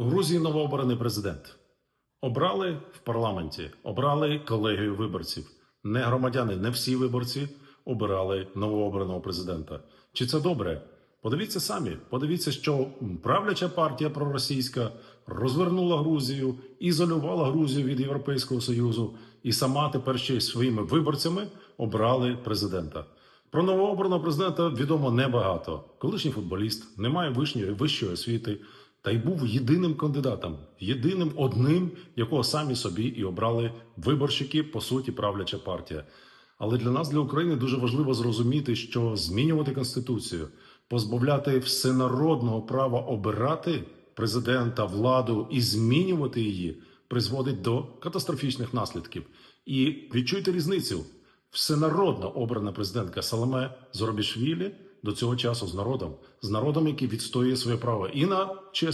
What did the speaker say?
Грузії новообраний президент. Обрали в парламенті, обрали колегію виборців. Не громадяни, не всі виборці обирали новообраного президента. Чи це добре? Подивіться самі. Подивіться, що правляча партія проросійська розвернула Грузію, ізолювала Грузію від Європейського Союзу і сама тепер ще й своїми виборцями обрали президента. Про новообраного президента відомо небагато. Колишній футболіст, не має вищої освіти, та й був єдиним кандидатом, єдиним одним, якого самі собі і обрали виборщики, по суті, правляча партія. Але для нас, для України, дуже важливо зрозуміти, що змінювати конституцію, позбавляти всенародного права обирати президента, владу і змінювати її призводить до катастрофічних наслідків. І відчуйте різницю. Всенародно обрана президентка Саламе Зоробішвілі до цього часу з народом, з народом, який відстоює своє право і на чесне